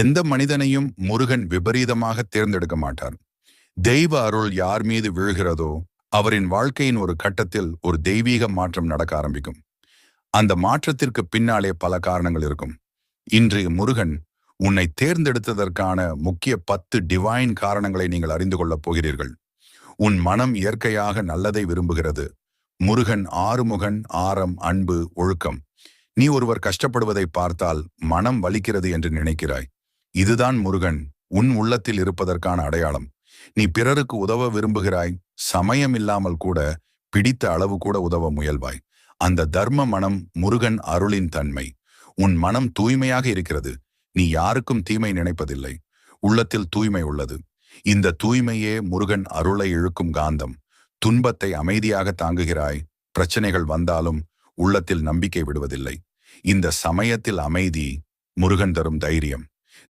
எந்த மனிதனையும் முருகன் விபரீதமாக தேர்ந்தெடுக்க மாட்டார். தெய்வ அருள் யார் மீது விழுகிறதோ அவரின் வாழ்க்கையின் ஒரு கட்டத்தில் ஒரு தெய்வீக மாற்றம் நடக்க ஆரம்பிக்கும். அந்த மாற்றத்திற்கு பின்னாலே பல காரணங்கள் இருக்கும். இன்று முருகன் உன்னை தேர்ந்தெடுத்ததற்கான முக்கிய பத்து டிவைன் காரணங்களை நீங்கள் அறிந்து கொள்ளப் போகிறீர்கள். உன் மனம் இயற்கையாக நல்லதை விரும்புகிறது. முருகன் ஆறுமுகன் ஆரம் அன்பு ஒழுக்கம். நீ ஒருவர் கஷ்டப்படுவதை பார்த்தால் மனம் வலிக்கிறது என்று நினைக்கிறாய். இதுதான் முருகன் உன் உள்ளத்தில் இருப்பதற்கான அடையாளம். நீ பிறருக்கு உதவ விரும்புகிறாய் சமயம் இல்லாமல் கூட பிடித்த அளவு கூட உதவ முயல்வாய். அந்த தர்ம மனம் முருகன் அருளின் தன்மை. உன் மனம் தூய்மையாக இருக்கிறது நீ யாருக்கும் தீமை நினைப்பதில்லை. உள்ளத்தில் தூய்மை உள்ளது. இந்த தூய்மையே முருகன் அருளை இழுக்கும் காந்தம். துன்பத்தை அமைதியாக தாங்குகிறாய் பிரச்சனைகள் வந்தாலும் உள்ளத்தில் நம்பிக்கை விடுவதில்லை. இந்த சமயத்தில் அமைதி முருகன் தரும் தைரியம்.